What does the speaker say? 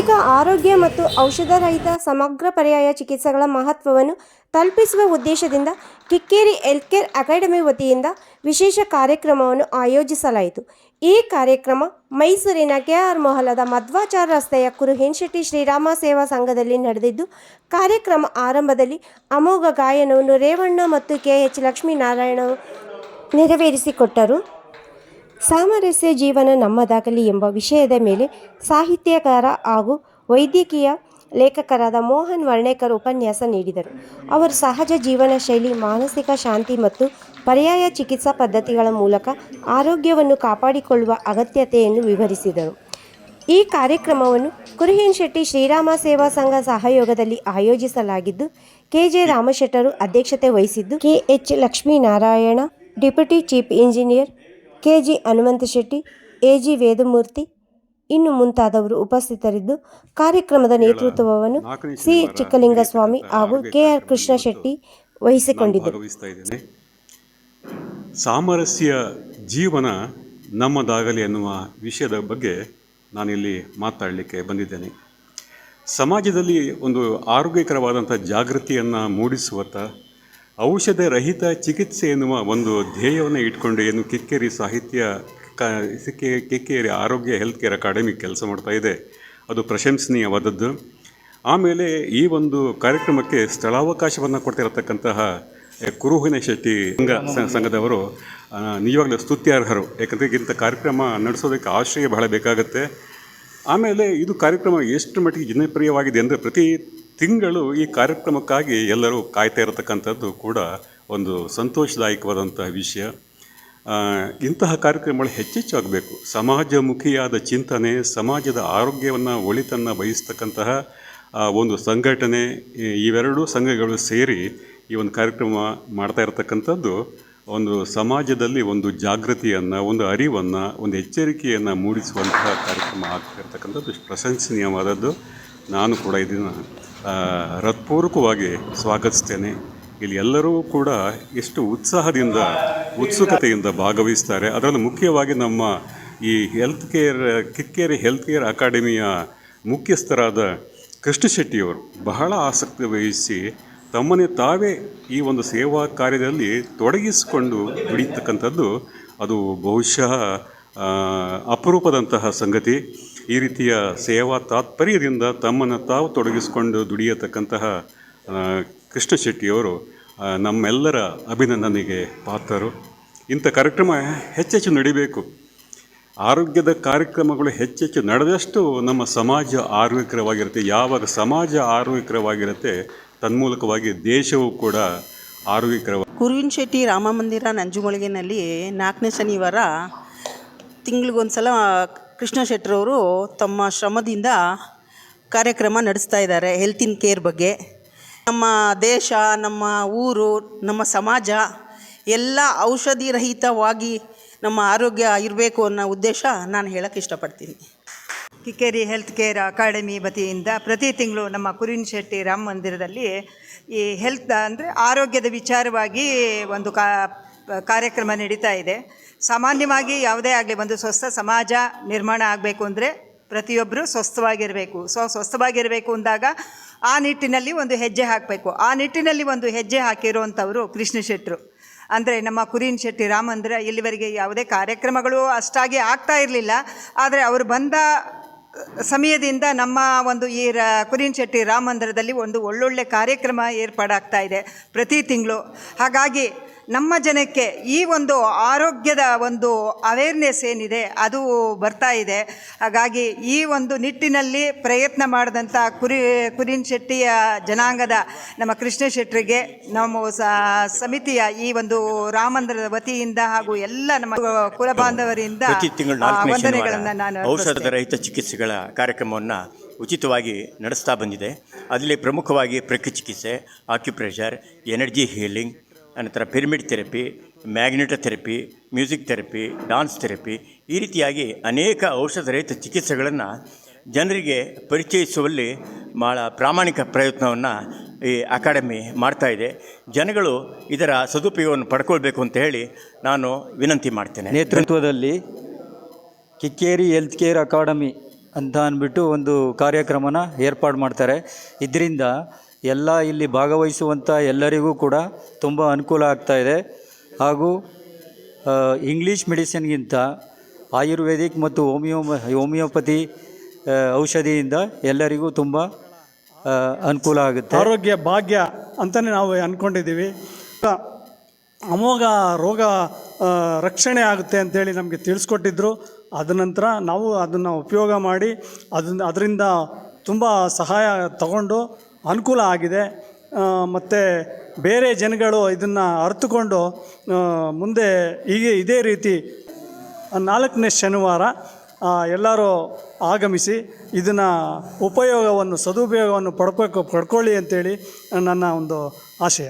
ಮಾನಸಿಕ ಆರೋಗ್ಯ ಮತ್ತು ಔಷಧರಹಿತ ಸಮಗ್ರ ಪರ್ಯಾಯ ಚಿಕಿತ್ಸೆಗಳ ಮಹತ್ವವನ್ನು ತಲುಪಿಸುವ ಉದ್ದೇಶದಿಂದ ಕಿಕ್ಕೇರಿ ಹೆಲ್ತ್ಕೇರ್ ಅಕಾಡೆಮಿ ವತಿಯಿಂದ ವಿಶೇಷ ಕಾರ್ಯಕ್ರಮವನ್ನು ಆಯೋಜಿಸಲಾಯಿತು. ಈ ಕಾರ್ಯಕ್ರಮ ಮೈಸೂರಿನ ಕೆಆರ್ ಮೊಹಲದ ಮಧ್ವಾಚಾರ ರಸ್ತೆಯ ಕುರುಹೆನ್ಶೆಟ್ಟಿ ಶ್ರೀರಾಮ ಸೇವಾ ಸಂಘದಲ್ಲಿ ನಡೆದಿದ್ದು, ಕಾರ್ಯಕ್ರಮ ಆರಂಭದಲ್ಲಿ ಅಮೋಘ ಗಾಯನವನ್ನು ರೇವಣ್ಣ ಮತ್ತು ಕೆ ಎಚ್ ಲಕ್ಷ್ಮೀನಾರಾಯಣ ನೆರವೇರಿಸಿಕೊಟ್ಟರು. ಸಾಮರಸ್ಯ ಜೀವನ ನಮ್ಮದಾಗಲಿ ಎಂಬ ವಿಷಯದ ಮೇಲೆ ಸಾಹಿತ್ಯಕಾರ ಹಾಗೂ ವೈದ್ಯಕೀಯ ಲೇಖಕರಾದ ಮೋಹನ್ ವರ್ಣೇಕರ್ ಉಪನ್ಯಾಸ ನೀಡಿದರು. ಅವರು ಸಹಜ ಜೀವನ ಶೈಲಿ, ಮಾನಸಿಕ ಶಾಂತಿ ಮತ್ತು ಪರ್ಯಾಯ ಚಿಕಿತ್ಸಾ ಪದ್ಧತಿಗಳ ಮೂಲಕ ಆರೋಗ್ಯವನ್ನು ಕಾಪಾಡಿಕೊಳ್ಳುವ ಅಗತ್ಯತೆಯನ್ನು ವಿವರಿಸಿದರು. ಈ ಕಾರ್ಯಕ್ರಮವನ್ನು ಕುರುಹೇನ್ ಶೆಟ್ಟಿ ಶ್ರೀರಾಮ ಸೇವಾ ಸಂಘ ಸಹಯೋಗದಲ್ಲಿ ಆಯೋಜಿಸಲಾಗಿದ್ದು, ಕೆಜೆ ರಾಮಶೆಟ್ಟರು ಅಧ್ಯಕ್ಷತೆ ವಹಿಸಿದ್ದು K H Lakshminarayana, deputy chief engineer KG Hanumantha Shetty AG Vedamurthy ಇನ್ನು ಮುಂತಾದವರು ಉಪಸ್ಥಿತರಿದ್ದು ಕಾರ್ಯಕ್ರಮದ ನೇತೃತ್ವವನ್ನು ಸಿ. ಚಿಕ್ಕಲಿಂಗಸ್ವಾಮಿ ಹಾಗೂ ಕೆಆರ್ ಕೃಷ್ಣ ಶೆಟ್ಟಿ ವಹಿಸಿಕೊಂಡಿದ್ದರು. ಸಾಮರಸ್ಯ ಜೀವನ ನಮ್ಮದಾಗಲಿ ಅನ್ನುವ ವಿಷಯದ ಬಗ್ಗೆ ನಾನಿಲ್ಲಿ ಮಾತಾಡಲಿಕ್ಕೆ ಬಂದಿದ್ದೇನೆ. ಸಮಾಜದಲ್ಲಿ ಒಂದು ಆರೋಗ್ಯಕರವಾದಂಥ ಜಾಗೃತಿಯನ್ನು ಮೂಡಿಸುವತ್ತ ಔಷಧ ರಹಿತ ಚಿಕಿತ್ಸೆ ಎನ್ನುವ ಒಂದು ಧ್ಯೇಯವನ್ನು ಇಟ್ಕೊಂಡು ಏನು ಕಿಕ್ಕೇರಿ ಸಾಹಿತ್ಯ ಕ ಸಿಕ್ಕೆ ಕಿಕ್ಕೇರಿ ಆರೋಗ್ಯ ಹೆಲ್ತ್ ಕೇರ್ ಅಕಾಡೆಮಿ ಕೆಲಸ ಮಾಡ್ತಾ ಇದೆ. ಅದು ಪ್ರಶಂಸನೀಯವಾದದ್ದು. ಆಮೇಲೆ ಈ ಒಂದು ಕಾರ್ಯಕ್ರಮಕ್ಕೆ ಸ್ಥಳಾವಕಾಶವನ್ನು ಕೊಡ್ತಿರತಕ್ಕಂತಹ ಕುರುಹಿನ ಶೆಟ್ಟಿ ಸಂಘ ಸಂಘದವರು ನಿಜವಾಗ್ಲೂ ಸ್ತುತ್ಯಾರ್ಹರು. ಯಾಕಂದರೆ ಇಂಥ ಕಾರ್ಯಕ್ರಮ ನಡೆಸೋದಕ್ಕೆ ಆಶ್ರಯ ಬಹಳ ಬೇಕಾಗುತ್ತೆ. ಆಮೇಲೆ ಇದು ಕಾರ್ಯಕ್ರಮ ಎಷ್ಟು ಮಟ್ಟಿಗೆ ಜನಪ್ರಿಯವಾಗಿದೆ ಅಂದರೆ ಪ್ರತಿ ತಿಂಗಳು ಈ ಕಾರ್ಯಕ್ರಮಕ್ಕಾಗಿ ಎಲ್ಲರೂ ಕಾಯ್ತಾ ಇರತಕ್ಕಂಥದ್ದು ಕೂಡ ಒಂದು ಸಂತೋಷದಾಯಕವಾದಂತಹ ವಿಷಯ. ಇಂತಹ ಕಾರ್ಯಕ್ರಮಗಳು ಹೆಚ್ಚೆಚ್ಚು ಆಗಬೇಕು. ಸಮಾಜಮುಖಿಯಾದ ಚಿಂತನೆ, ಸಮಾಜದ ಆರೋಗ್ಯವನ್ನು, ಒಳಿತನ್ನು ಬಯಸ್ತಕ್ಕಂತಹ ಒಂದು ಸಂಘಟನೆ ಇವೆರಡೂ ಸಂಘಗಳು ಸೇರಿ ಈ ಒಂದು ಕಾರ್ಯಕ್ರಮ ಮಾಡ್ತಾ ಇರತಕ್ಕಂಥದ್ದು ಒಂದು ಸಮಾಜದಲ್ಲಿ ಒಂದು ಜಾಗೃತಿಯನ್ನು, ಒಂದು ಅರಿವನ್ನು, ಒಂದು ಎಚ್ಚರಿಕೆಯನ್ನು ಮೂಡಿಸುವಂತಹ ಕಾರ್ಯಕ್ರಮ ಆಗ್ತಿರ್ತಕ್ಕಂಥದ್ದು ಪ್ರಶಂಸನೀಯವಾದದ್ದು. ನಾನು ಕೂಡ ಇದನ್ನು ಹೃತ್ಪೂರ್ವಕವಾಗಿ ಸ್ವಾಗತಿಸ್ತೇನೆ. ಇಲ್ಲಿ ಎಲ್ಲರೂ ಕೂಡ ಎಷ್ಟು ಉತ್ಸಾಹದಿಂದ, ಉತ್ಸುಕತೆಯಿಂದ ಭಾಗವಹಿಸ್ತಾರೆ. ಅದರಲ್ಲೂ ಮುಖ್ಯವಾಗಿ ನಮ್ಮ ಈ health care Kikkeri health care ಅಕಾಡೆಮಿಯ ಮುಖ್ಯಸ್ಥರಾದ ಕೃಷ್ಣ ಶೆಟ್ಟಿಯವರು ಬಹಳ ಆಸಕ್ತಿ ವಹಿಸಿ ತಮ್ಮನ್ನೇ ತಾವೇ ಈ ಒಂದು ಸೇವಾ ಕಾರ್ಯದಲ್ಲಿ ತೊಡಗಿಸಿಕೊಂಡು ದುಡಿತಕ್ಕಂಥದ್ದು ಅದು ಬಹುಶಃ ಅಪರೂಪದಂತಹ ಸಂಗತಿ. ಈ ರೀತಿಯ ಸೇವಾ ತಾತ್ಪರ್ಯದಿಂದ ತಮ್ಮನ್ನು ತಾವು ತೊಡಗಿಸಿಕೊಂಡು ದುಡಿಯತಕ್ಕಂತಹ ಕೃಷ್ಣ ಶೆಟ್ಟಿಯವರು ನಮ್ಮೆಲ್ಲರ ಅಭಿನಂದನೆಗೆ ಪಾತ್ರರು. ಇಂಥ ಕಾರ್ಯಕ್ರಮ ಹೆಚ್ಚೆಚ್ಚು ನಡಿಬೇಕು. ಆರೋಗ್ಯದ ಕಾರ್ಯಕ್ರಮಗಳು ಹೆಚ್ಚೆಚ್ಚು ನಡೆದಷ್ಟು ನಮ್ಮ ಸಮಾಜ ಆರೋಗ್ಯಕರವಾಗಿರುತ್ತೆ. ಯಾವಾಗ ಸಮಾಜ ಆರೋಗ್ಯಕರವಾಗಿರುತ್ತೆ, ತನ್ಮೂಲಕವಾಗಿ ದೇಶವು ಕೂಡ ಆರೋಗ್ಯಕರವಾಗಿ ಕುರುವಿನ ಶೆಟ್ಟಿ ರಾಮ ಮಂದಿರ, ನಂಜುಮಳಿಗೆನಲ್ಲಿ ನಾಲ್ಕನೇ ಶನಿವಾರ ತಿಂಗಳಿಗೊಂದು ಸಲ ಕೃಷ್ಣ ಶೆಟ್ಟರವರು ತಮ್ಮ ಶ್ರಮದಿಂದ ಕಾರ್ಯಕ್ರಮ ನಡೆಸ್ತಾ ಇದ್ದಾರೆ ಹೆಲ್ತ್ ಇನ್ ಕೇರ್ ಬಗ್ಗೆ. ನಮ್ಮ ದೇಶ, ನಮ್ಮ ಊರು, ನಮ್ಮ ಸಮಾಜ ಎಲ್ಲ ಔಷಧಿ ರಹಿತವಾಗಿ ನಮ್ಮ ಆರೋಗ್ಯ ಇರಬೇಕು ಅನ್ನೋ ಉದ್ದೇಶ ನಾನು ಹೇಳಕ್ಕೆ ಇಷ್ಟಪಡ್ತೀನಿ. ಕಿಕ್ಕೇರಿ ಹೆಲ್ತ್ ಕೇರ್ ಅಕಾಡೆಮಿ ವತಿಯಿಂದ ಪ್ರತಿ ತಿಂಗಳು ನಮ್ಮ ಕುರಿನ್ ಶೆಟ್ಟಿ ರಾಮ ಮಂದಿರದಲ್ಲಿ ಈ ಹೆಲ್ತ್ ಅಂದರೆ ಆರೋಗ್ಯದ ವಿಚಾರವಾಗಿ ಒಂದು ಕಾ ಕಾರ್ಯಕ್ರಮ ನಡೀತಾ ಇದೆ. ಸಾಮಾನ್ಯವಾಗಿ ಯಾವುದೇ ಆಗಲಿ ಒಂದು ಸ್ವಸ್ಥ ಸಮಾಜ ನಿರ್ಮಾಣ ಆಗಬೇಕು ಅಂದರೆ ಪ್ರತಿಯೊಬ್ಬರು ಸ್ವಸ್ಥವಾಗಿರಬೇಕು. ಸೊ ಸ್ವಸ್ಥವಾಗಿರಬೇಕು ಅಂದಾಗ ಆ ನಿಟ್ಟಿನಲ್ಲಿ ಒಂದು ಹೆಜ್ಜೆ ಹಾಕಬೇಕು. ಆ ನಿಟ್ಟಿನಲ್ಲಿ ಒಂದು ಹೆಜ್ಜೆ ಹಾಕಿರುವಂಥವರು ಕೃಷ್ಣ ಶೆಟ್ಟರು ಅಂದರೆ ನಮ್ಮ ಕುರಿನ್ ಶೆಟ್ಟಿ ರಾಮಂದ್ರ ಇಲ್ಲಿವರೆಗೆ ಯಾವುದೇ ಕಾರ್ಯಕ್ರಮಗಳು ಅಷ್ಟಾಗಿ ಆಗ್ತಾ ಇರಲಿಲ್ಲ. ಆದರೆ ಅವರು ಬಂದ ಸಮಯದಿಂದ ನಮ್ಮ ಒಂದು ಈ ರ ಕುರಿನ್ ಶೆಟ್ಟಿ ರಾಮ ಮಂದಿರದಲ್ಲಿ ಒಂದು ಒಳ್ಳೊಳ್ಳೆ ಕಾರ್ಯಕ್ರಮ ಏರ್ಪಾಡಾಗ್ತಾ ಇದೆ ಪ್ರತಿ ತಿಂಗಳು. ಹಾಗಾಗಿ ನಮ್ಮ ಜನಕ್ಕೆ ಈ ಒಂದು ಆರೋಗ್ಯದ ಒಂದು ಅವೇರ್ನೆಸ್ ಏನಿದೆ ಅದು ಬರ್ತಾ ಇದೆ. ಹಾಗಾಗಿ ಈ ಒಂದು ನಿಟ್ಟಿನಲ್ಲಿ ಪ್ರಯತ್ನ ಮಾಡಿದಂಥ ಕುರಿ ಕುರಿನ್ ಶೆಟ್ಟಿಯ ಜನಾಂಗದ ನಮ್ಮ ಕೃಷ್ಣ ಶೆಟ್ಟರಿಗೆ ನಮ್ಮ ಸಮಿತಿಯ ಈ ಒಂದು ರಾಮಂದಿರದ ವತಿಯಿಂದ ಹಾಗೂ ಎಲ್ಲ ನಮ್ಮ ಕುಲ ಬಾಂಧವರಿಂದ ವಂದನೆಗಳನ್ನು ನಾನು ಔಷಧದ ರಹಿತ ಚಿಕಿತ್ಸೆಗಳ ಕಾರ್ಯಕ್ರಮವನ್ನು ಉಚಿತವಾಗಿ ನಡೆಸ್ತಾ ಬಂದಿದೆ. ಅದರಲ್ಲಿ ಪ್ರಮುಖವಾಗಿ ಪ್ರಕೃತಿ ಚಿಕಿತ್ಸೆ ಆಕ್ಯುಪ್ರೆಷರ್ ಎನರ್ಜಿ ಹೀಲಿಂಗ್ ಅನಂತರ pyramid therapy magneto therapy music therapy dance therapy ಈ ರೀತಿಯಾಗಿ ಅನೇಕ ಔಷಧ ರಹಿತ ಚಿಕಿತ್ಸೆಗಳನ್ನು ಜನರಿಗೆ ಪರಿಚಯಿಸುವಲ್ಲಿ ಭಾಳ ಪ್ರಾಮಾಣಿಕ ಪ್ರಯತ್ನವನ್ನು ಈ ಅಕಾಡೆಮಿ ಮಾಡ್ತಾ ಇದೆ. ಜನಗಳು ಇದರ ಸದುಪಯೋಗವನ್ನು ಪಡ್ಕೊಳ್ಬೇಕು ಅಂತ ಹೇಳಿ ನಾನು ವಿನಂತಿ ಮಾಡ್ತೇನೆ. ನೇತೃತ್ವದಲ್ಲಿ ಕಿಕ್ಕೇರಿ ಹೆಲ್ತ್ ಕೇರ್ ಅಕಾಡೆಮಿ ಅಂತ ಅಂದ್ಬಿಟ್ಟು ಒಂದು ಕಾರ್ಯಕ್ರಮನ ಏರ್ಪಾಡು ಮಾಡ್ತಾರೆ. ಇದರಿಂದ ಎಲ್ಲ ಇಲ್ಲಿ ಭಾಗವಹಿಸುವಂಥ ಎಲ್ಲರಿಗೂ ಕೂಡ ತುಂಬ ಅನುಕೂಲ ಆಗ್ತಾ ಇದೆ. ಹಾಗೂ ಇಂಗ್ಲೀಷ್ ಮೆಡಿಸಿನ್ಗಿಂತ ಆಯುರ್ವೇದಿಕ್ ಮತ್ತು ಹೋಮಿಯೋ, ಹೋಮಿಯೋಪತಿ ಔಷಧಿಯಿಂದ ಎಲ್ಲರಿಗೂ ತುಂಬ ಅನುಕೂಲ ಆಗುತ್ತೆ. ಆರೋಗ್ಯ ಭಾಗ್ಯ ಅಂತಲೇ ನಾವು ಅಂದ್ಕೊಂಡಿದ್ದೀವಿ ಅಮೋಘ ರೋಗ ರಕ್ಷಣೆ ಆಗುತ್ತೆ ಅಂತೇಳಿ ನಮಗೆ ತಿಳಿಸ್ಕೊಟ್ಟಿದ್ರು. ಅದ ನಂತರ ನಾವು ಅದನ್ನು ಉಪಯೋಗ ಮಾಡಿ, ಅದನ್ನ, ಅದರಿಂದ ತುಂಬ ಸಹಾಯ ತಗೊಂಡು ಅನುಕೂಲ ಆಗಿದೆ. ಮತ್ತು ಬೇರೆ ಜನಗಳು ಇದನ್ನು ಅರ್ಥಕೊಂಡು ಮುಂದೆ ಹೀಗೆ ಇದೇ ರೀತಿ ನಾಲ್ಕನೇ ಶನಿವಾರ ಎಲ್ಲರೂ ಆಗಮಿಸಿ ಇದನ್ನು ಉಪಯೋಗವನ್ನು, ಸದುಪಯೋಗವನ್ನು ಪಡ್ಬೇಕು ಪಡ್ಕೊಳ್ಳಿ ಅಂತೇಳಿ ನನ್ನ ಒಂದು ಆಶಯ.